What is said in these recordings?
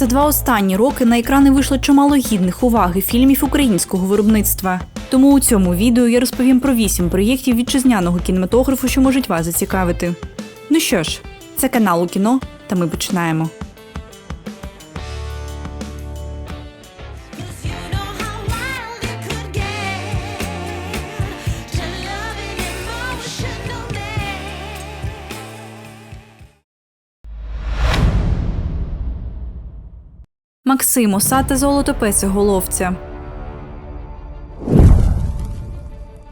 За два останні роки на екрани вийшло чимало гідних уваги фільмів українського виробництва. Тому у цьому відео я розповім про вісім проєктів вітчизняного кінематографу, що можуть вас зацікавити. Ну що ж, це канал у кіно, та ми починаємо. Максим Оса та Золотопеси Головця.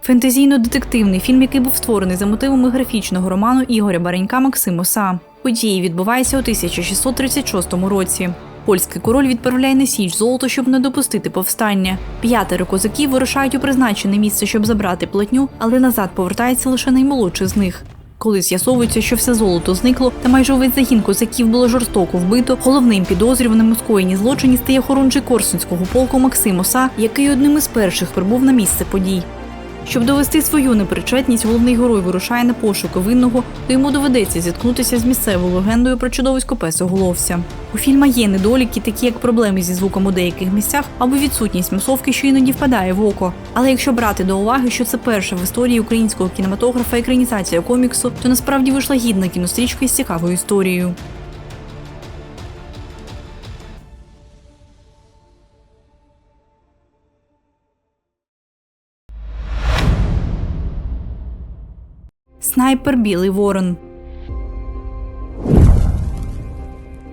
Фентезійно-детективний фільм, який був створений за мотивами графічного роману Ігоря Баренька Максим Оса. Події відбуваються у 1636 році. Польський король відправляє на січ золото, щоб не допустити повстання. П'ятеро козаків вирушають у призначене місце, щоб забрати платню, але назад повертається лише наймолодший з них. Коли з'ясовується, що все золото зникло, та майже увесь загін козаків було жорстоко вбито, головним підозрюваним у скоєнні злочині стає хорунжий Корсунського полку Максим Оса, який одним із перших прибув на місце подій. Щоб довести свою непричетність, головний герой вирушає на пошуки винного, то йому доведеться зіткнутися з місцевою легендою про чудовисько песоголовця. У фільма є недоліки, такі як проблеми зі звуком у деяких місцях або відсутність масовки, що іноді впадає в око. Але якщо брати до уваги, що це перша в історії українського кінематографа екранізація коміксу, то насправді вийшла гідна кінострічка із цікавою історією. Снайпер Білий Ворон.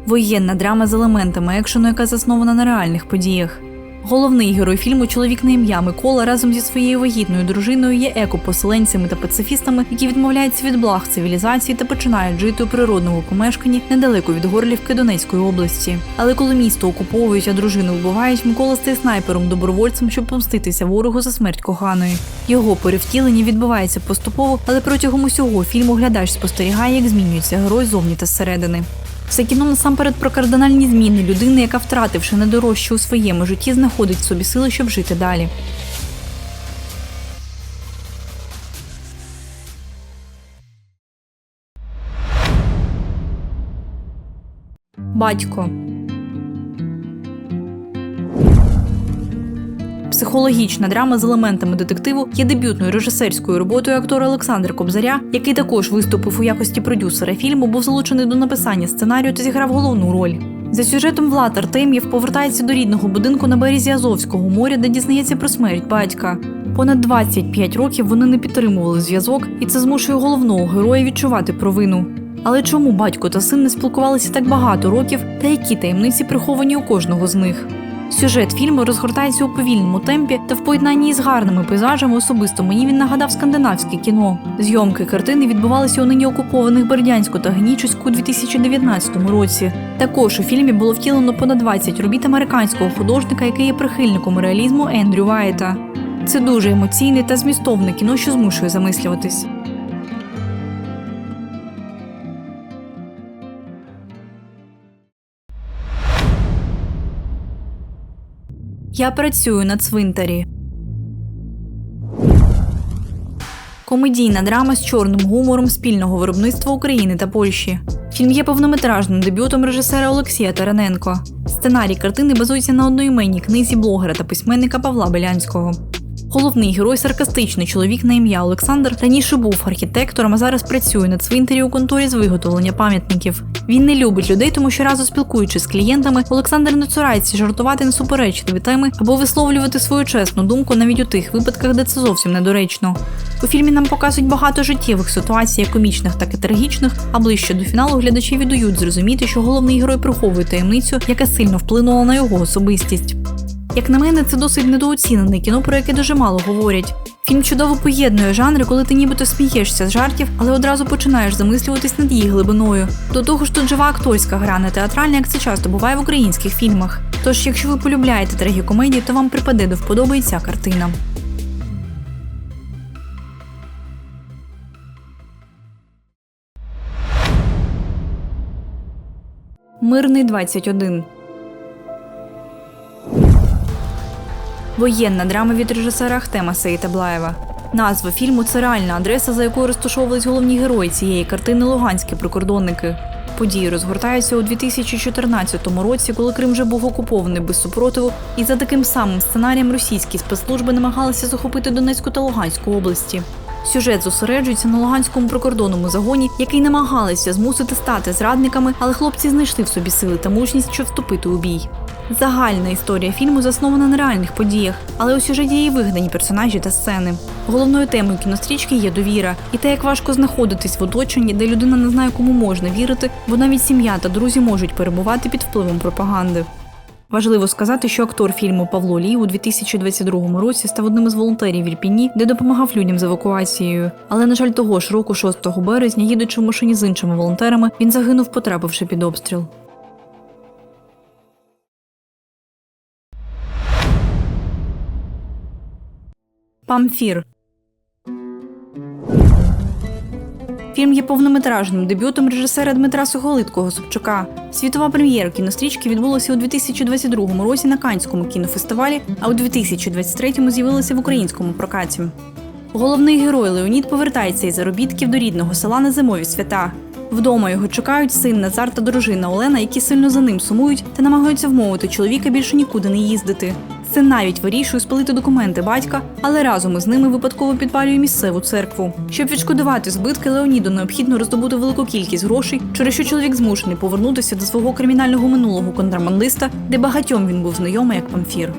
Воєнна драма з елементами екшену, яка заснована на реальних подіях. Головний герой фільму чоловік на ім'я Микола разом зі своєю вагітною дружиною є екопоселенцями та пацифістами, які відмовляються від благ цивілізації та починають жити у природному помешканні недалеко від Горлівки Донецької області. Але коли місто окуповують, а дружину вбивають, Микола стає снайпером добровольцем, щоб помститися ворогу за смерть коханої. Його перевтілення відбувається поступово, але протягом усього фільму глядач спостерігає, як змінюється герой зовні та зсередини. Це кіно насамперед про кардинальні зміни людини, яка, втративши недорожче у своєму житті, знаходить в собі сили, щоб жити далі. Батько. Психологічна драма з елементами детективу є дебютною режисерською роботою актора Олександра Кобзаря, який також виступив у якості продюсера фільму, був залучений до написання сценарію та зіграв головну роль. За сюжетом Влад Артем'єв повертається до рідного будинку на березі Азовського моря, де дізнається про смерть батька. Понад 25 років вони не підтримували зв'язок, і це змушує головного героя відчувати провину. Але чому батько та син не спілкувалися так багато років, та які таємниці приховані у кожного з них? Сюжет фільму розгортається у повільному темпі та в поєднанні із гарними пейзажами особисто мені він нагадав скандинавське кіно. Зйомки картини відбувалися у нині окупованих Бердянську та Генічеську у 2019 році. Також у фільмі було втілено понад 20 робіт американського художника, який є прихильником реалізму Ендрю Вайта. Це дуже емоційне та змістовне кіно, що змушує замислюватись. Я працюю на цвинтарі. Комедійна драма з чорним гумором спільного виробництва України та Польщі. Фільм є повнометражним дебютом режисера Олексія Тараненко. Сценарій картини базується на одноіменній книзі блогера та письменника Павла Белянського. Головний герой саркастичний чоловік на ім'я Олександр раніше був архітектором, а зараз працює на цвинтарі у конторі з виготовлення пам'ятників. Він не любить людей, тому що разом спілкуючись з клієнтами, Олександр не цурається жартувати на суперечливі теми або висловлювати свою чесну думку навіть у тих випадках, де це зовсім недоречно. У фільмі нам показують багато життєвих ситуацій, як комічних, так і трагічних, а ближче до фіналу глядачі віддають зрозуміти, що головний герой приховує таємницю, яка сильно вплинула на його особистість. Як на мене, це досить недооцінене кіно, про яке дуже мало говорять. Фільм чудово поєднує жанри, коли ти нібито смієшся з жартів, але одразу починаєш замислюватись над її глибиною. До того ж, тут жива акторська гра, не театральна, як це часто буває в українських фільмах. Тож, якщо ви полюбляєте трагікомедії, то вам припаде до вподоби і ця картина. Мирний 21 Воєнна драма від режисера Ахтема Сейтаблаєва. Назва фільму це реальна адреса, за якою розташовувались головні герої цієї картини луганські прикордонники. Події розгортаються у 2014 році, коли Крим вже був окупований без супротиву, і за таким самим сценарієм російські спецслужби намагалися захопити Донецьку та Луганську області. Сюжет зосереджується на Луганському прикордонному загоні, який намагалися змусити стати зрадниками, але хлопці знайшли в собі сили та мужність, щоб вступити у бій. Загальна історія фільму заснована на реальних подіях, але у сюжеті є і вигадані персонажі та сцени. Головною темою кінострічки є довіра, і те, як важко знаходитись в оточенні, де людина не знає, кому можна вірити, бо навіть сім'я та друзі можуть перебувати під впливом пропаганди. Важливо сказати, що актор фільму Павло Лій у 2022 році став одним із волонтерів в Ірпіні, де допомагав людям з евакуацією. Але, на жаль, того ж року, 6 березня, їдучи в машині з іншими волонтерами, він загинув, потрапивши під обстріл. Памфір Фільм є повнометражним дебютом режисера Дмитра Суголиткого Собчука. Світова прем'єра кінострічки відбулася у 2022 році на Канському кінофестивалі, а у 2023 з'явилася в українському прокаті. Головний герой Леонід повертається із заробітків до рідного села на зимові свята. Вдома його чекають син Назар та дружина Олена, які сильно за ним сумують та намагаються вмовити чоловіка більше нікуди не їздити. Син навіть вирішує спалити документи батька, але разом із ними випадково підпалює місцеву церкву. Щоб відшкодувати збитки, Леоніду необхідно роздобути велику кількість грошей, через що чоловік змушений повернутися до свого кримінального минулого контрабандиста, де багатьом він був знайомий як памфір.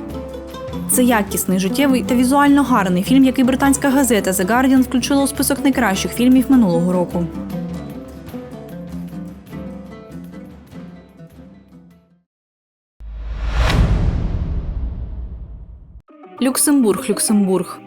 Це якісний, життєвий та візуально гарний фільм, який британська газета The Guardian включила у список найкращих фільмів минулого року. Люксембург, Люксембург.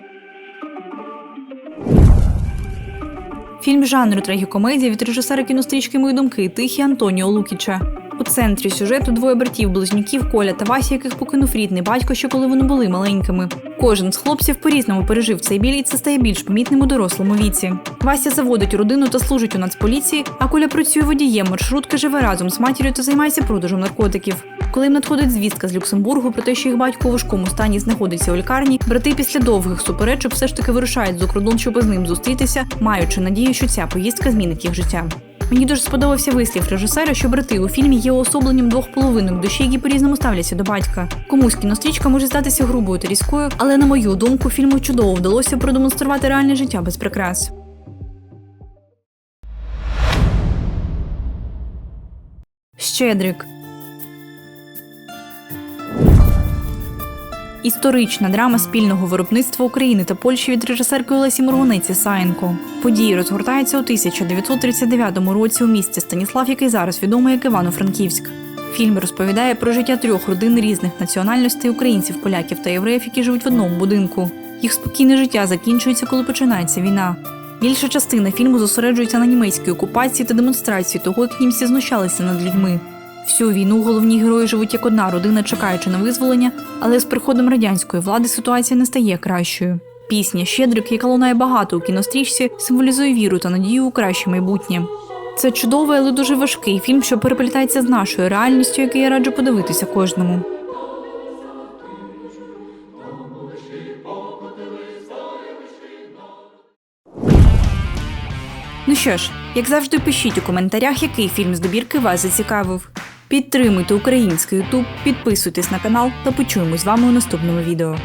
Фільм жанру трагікомедія від режисера кінострічки Мої думки Тихі Антоніо Лукіча. У центрі сюжету двоє братів близнюків Коля та Вася, яких покинув рідний батько, ще коли вони були маленькими. Кожен з хлопців по-різному пережив цей біль, і це стає більш помітним у дорослому віці. Вася заводить родину та служить у нацполіції, а Коля працює водієм маршрутки, живе разом з матір'ю та займається продажем наркотиків. Коли їм надходить звістка з Люксембургу про те, що їх батько у важкому стані знаходиться у лікарні, брати після довгих суперечок все ж таки вирушають за кордон, щоб із ним зустрітися, маючи надію, що ця поїздка змінить їх життя. Мені дуже сподобався вислів режисера, що брати у фільмі є уособленням двох половинок душі, які по-різному ставляться до батька. Комусь кінострічка може здатися грубою та різкою, але на мою думку, фільму чудово вдалося продемонструвати реальне життя без прикрас. Щедрик. Історична драма спільного виробництва України та Польщі від режисерки Олесі Мургунеці Саєнко. Події розгортаються у 1939 році у місті Станіслав, який зараз відомий як Івано-Франківськ. Фільм розповідає про життя трьох родин різних національностей українців, поляків та євреїв, які живуть в одному будинку. Їх спокійне життя закінчується, коли починається війна. Більша частина фільму зосереджується на німецькій окупації та демонстрації того, як німці знущалися над людьми. Всю війну головні герої живуть як одна родина, чекаючи на визволення, але з приходом радянської влади ситуація не стає кращою. Пісня Щедрик, яка лунає багато у кінострічці, символізує віру та надію у краще майбутнє. Це чудовий, але дуже важкий фільм, що переплітається з нашою реальністю, який я раджу подивитися кожному. Ну що ж, як завжди, пишіть у коментарях, який фільм з добірки вас зацікавив. Підтримуйте український Ютуб, підписуйтесь на канал та почуємось з вами у наступному відео.